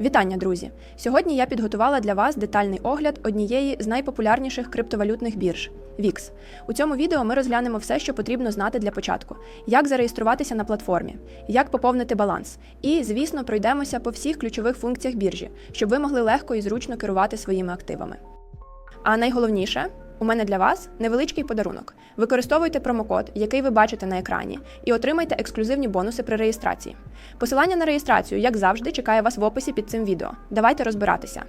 Вітання, друзі! Сьогодні я підготувала для вас детальний огляд однієї з найпопулярніших криптовалютних бірж VIX. У цьому відео ми розглянемо все, що потрібно знати для початку: як зареєструватися на платформі, як поповнити баланс, і, звісно, пройдемося по всіх ключових функціях біржі, щоб ви могли легко і зручно керувати своїми активами. А найголовніше. У мене для вас невеличкий подарунок. Використовуйте промокод, який ви бачите на екрані, і отримайте ексклюзивні бонуси при реєстрації. Посилання на реєстрацію, як завжди, чекає вас в описі під цим відео. Давайте розбиратися.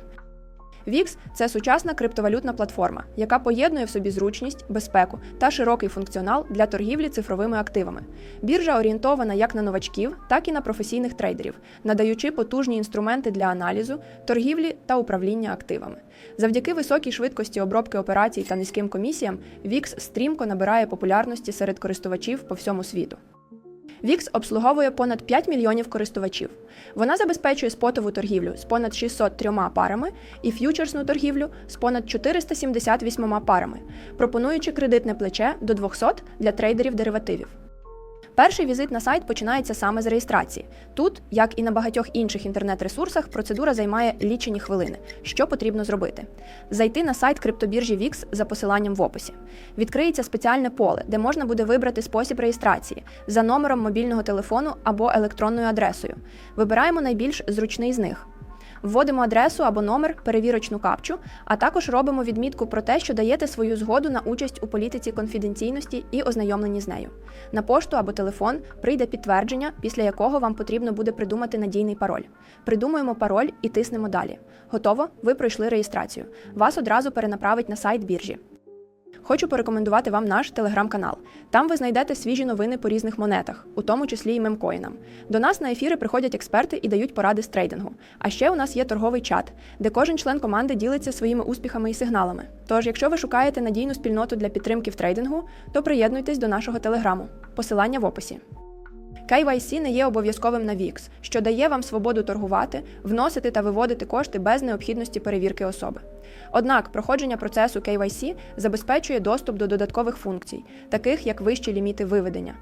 VIX – це сучасна криптовалютна платформа, яка поєднує в собі зручність, безпеку та широкий функціонал для торгівлі цифровими активами. Біржа орієнтована як на новачків, так і на професійних трейдерів, надаючи потужні інструменти для аналізу, торгівлі та управління активами. Завдяки високій швидкості обробки операцій та низьким комісіям, VIX стрімко набирає популярності серед користувачів по всьому світу. VIX обслуговує понад 5 мільйонів користувачів. Вона забезпечує спотову торгівлю з понад 603 парами і ф'ючерсну торгівлю з понад 478 парами, пропонуючи кредитне плече до 200 для трейдерів деривативів. Перший візит на сайт починається саме з реєстрації. Тут, як і на багатьох інших інтернет-ресурсах, процедура займає лічені хвилини. Що потрібно зробити? Зайти на сайт криптобіржі VIX за посиланням в описі. Відкриється спеціальне поле, де можна буде вибрати спосіб реєстрації за номером мобільного телефону або електронною адресою. Вибираємо найбільш зручний з них. Вводимо адресу або номер, перевірочну капчу, а також робимо відмітку про те, що даєте свою згоду на участь у політиці конфіденційності і ознайомлені з нею. На пошту або телефон прийде підтвердження, після якого вам потрібно буде придумати надійний пароль. Придумуємо пароль і тиснемо далі. Готово? Ви пройшли реєстрацію. Вас одразу перенаправить на сайт біржі. Хочу порекомендувати вам наш телеграм-канал. Там ви знайдете свіжі новини по різних монетах, у тому числі і мемкоїнам. До нас на ефіри приходять експерти і дають поради з трейдингу. А ще у нас є торговий чат, де кожен член команди ділиться своїми успіхами і сигналами. Тож, якщо ви шукаєте надійну спільноту для підтримки в трейдингу, то приєднуйтесь до нашого телеграму. Посилання в описі. KYC не є обов'язковим на VIX, що дає вам свободу торгувати, вносити та виводити кошти без необхідності перевірки особи. Однак проходження процесу KYC забезпечує доступ до додаткових функцій, таких як вищі ліміти виведення.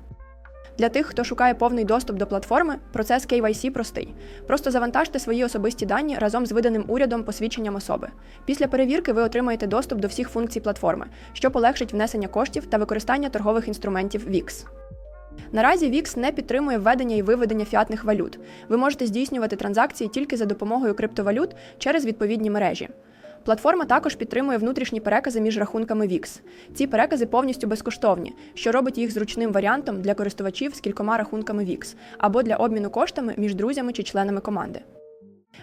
Для тих, хто шукає повний доступ до платформи, процес KYC простий. Просто завантажте свої особисті дані разом з виданим урядом посвідченням особи. Після перевірки ви отримаєте доступ до всіх функцій платформи, що полегшить внесення коштів та використання торгових інструментів VIX. Наразі VIX не підтримує введення і виведення фіатних валют. Ви можете здійснювати транзакції тільки за допомогою криптовалют через відповідні мережі. Платформа також підтримує внутрішні перекази між рахунками VIX. Ці перекази повністю безкоштовні, що робить їх зручним варіантом для користувачів з кількома рахунками VIX або для обміну коштами між друзями чи членами команди.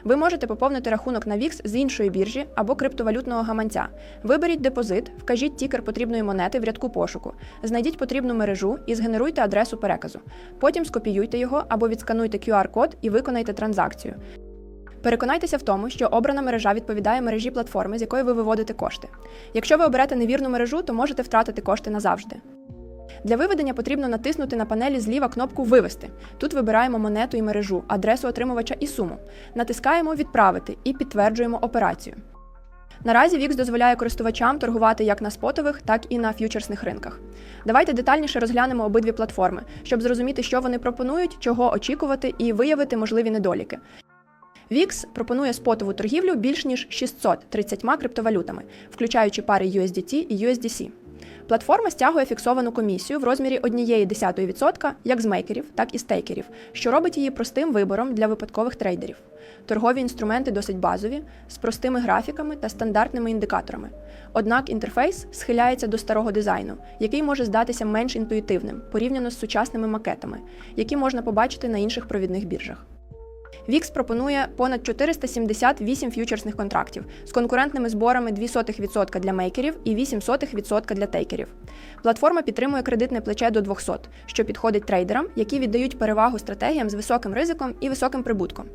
Ви можете поповнити рахунок на VIX з іншої біржі або криптовалютного гаманця. Виберіть депозит, вкажіть тікер потрібної монети в рядку пошуку, знайдіть потрібну мережу і згенеруйте адресу переказу. Потім скопіюйте його або відскануйте QR-код і виконайте транзакцію. Переконайтеся в тому, що обрана мережа відповідає мережі платформи, з якої ви виводите кошти. Якщо ви оберете невірну мережу, то можете втратити кошти назавжди. Для виведення потрібно натиснути на панелі зліва кнопку Вивести. Тут вибираємо монету і мережу, адресу отримувача і суму. Натискаємо Відправити і підтверджуємо операцію. Наразі VIX дозволяє користувачам торгувати як на спотових, так і на ф'ючерсних ринках. Давайте детальніше розглянемо обидві платформи, щоб зрозуміти, що вони пропонують, чого очікувати і виявити можливі недоліки. VIX пропонує спотову торгівлю більш ніж 630 криптовалютами, включаючи пари USDT і USDC. Платформа стягує фіксовану комісію в розмірі 1,1% як з мейкерів, так і стейкерів, що робить її простим вибором для випадкових трейдерів. Торгові інструменти досить базові, з простими графіками та стандартними індикаторами. Однак інтерфейс схиляється до старого дизайну, який може здатися менш інтуїтивним порівняно з сучасними макетами, які можна побачити на інших провідних біржах. VIX пропонує понад 478 ф'ючерсних контрактів з конкурентними зборами 0,02% для мейкерів і 0,08% для тейкерів. Платформа підтримує кредитне плече до 200, що підходить трейдерам, які віддають перевагу стратегіям з високим ризиком і високим прибутком.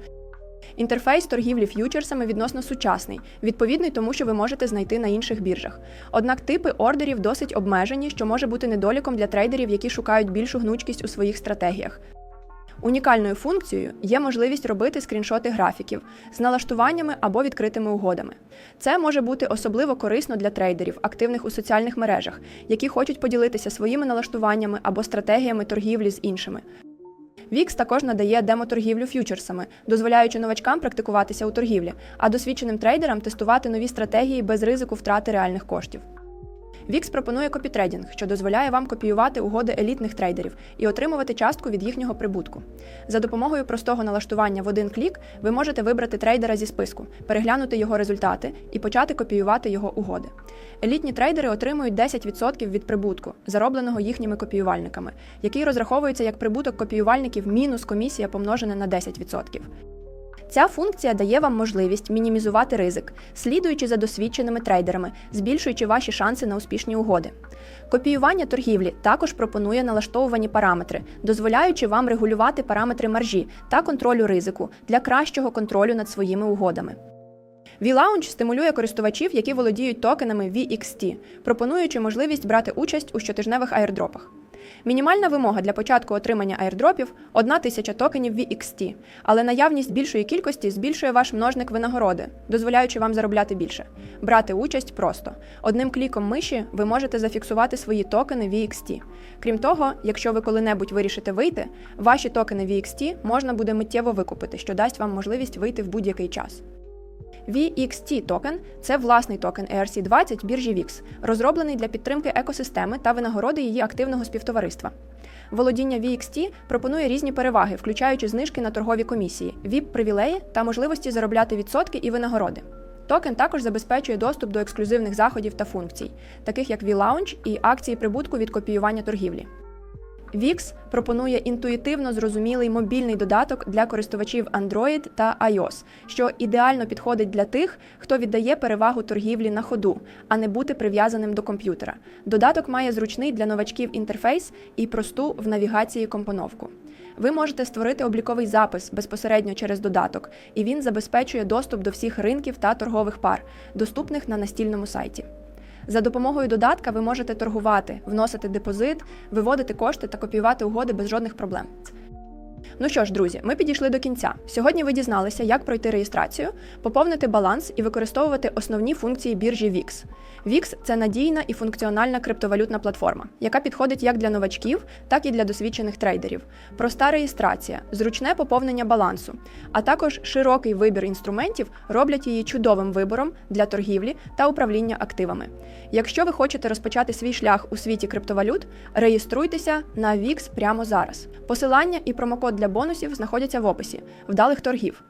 Інтерфейс торгівлі ф'ючерсами відносно сучасний, відповідний тому, що ви можете знайти на інших біржах. Однак типи ордерів досить обмежені, що може бути недоліком для трейдерів, які шукають більшу гнучкість у своїх стратегіях. Унікальною функцією є можливість робити скріншоти графіків з налаштуваннями або відкритими угодами. Це може бути особливо корисно для трейдерів, активних у соціальних мережах, які хочуть поділитися своїми налаштуваннями або стратегіями торгівлі з іншими. VIX також надає демоторгівлю ф'ючерсами, дозволяючи новачкам практикуватися у торгівлі, а досвідченим трейдерам тестувати нові стратегії без ризику втрати реальних коштів. VIX пропонує копітрейдинг, що дозволяє вам копіювати угоди елітних трейдерів і отримувати частку від їхнього прибутку. За допомогою простого налаштування в один клік ви можете вибрати трейдера зі списку, переглянути його результати і почати копіювати його угоди. Елітні трейдери отримують 10% від прибутку, заробленого їхніми копіювальниками, який розраховується як прибуток копіювальників мінус комісія помножена на 10%. Ця функція дає вам можливість мінімізувати ризик, слідуючи за досвідченими трейдерами, збільшуючи ваші шанси на успішні угоди. Копіювання торгівлі також пропонує налаштовувані параметри, дозволяючи вам регулювати параметри маржі та контролю ризику для кращого контролю над своїми угодами. VLaunch стимулює користувачів, які володіють токенами VXT, пропонуючи можливість брати участь у щотижневих аірдропах. Мінімальна вимога для початку отримання аірдропів 1 тисяча токенів VXT, але наявність більшої кількості збільшує ваш множник винагороди, дозволяючи вам заробляти більше. Брати участь просто. Одним кліком миші ви можете зафіксувати свої токени VXT. Крім того, якщо ви коли-небудь вирішите вийти, ваші токени VXT можна буде миттєво викупити, що дасть вам можливість вийти в будь-який час. VXT токен це власний токен ERC20 біржі VIX, розроблений для підтримки екосистеми та винагороди її активного співтовариства. Володіння VXT пропонує різні переваги, включаючи знижки на торгові комісії, ВІП-привілеї та можливості заробляти відсотки і винагороди. Токен також забезпечує доступ до ексклюзивних заходів та функцій, таких як V-Lounge і акції прибутку від копіювання торгівлі. VIX пропонує інтуїтивно зрозумілий мобільний додаток для користувачів Android та iOS, що ідеально підходить для тих, хто віддає перевагу торгівлі на ходу, а не бути прив'язаним до комп'ютера. Додаток має зручний для новачків інтерфейс і просту в навігації компоновку. Ви можете створити обліковий запис безпосередньо через додаток, і він забезпечує доступ до всіх ринків та торгових пар, доступних на настільному сайті. За допомогою додатка ви можете торгувати, вносити депозит, виводити кошти та копіювати угоди без жодних проблем. Ну що ж, друзі, ми підійшли до кінця. Сьогодні ви дізналися, як пройти реєстрацію, поповнити баланс і використовувати основні функції біржі VIX. VIX – це надійна і функціональна криптовалютна платформа, яка підходить як для новачків, так і для досвідчених трейдерів. Проста реєстрація, зручне поповнення балансу, а також широкий вибір інструментів роблять її чудовим вибором для торгівлі та управління активами. Якщо ви хочете розпочати свій шлях у світі криптовалют, реєструйтеся на VIX прямо зараз. Посилання і промокод для бонусів знаходяться в описі. Вдалих торгів!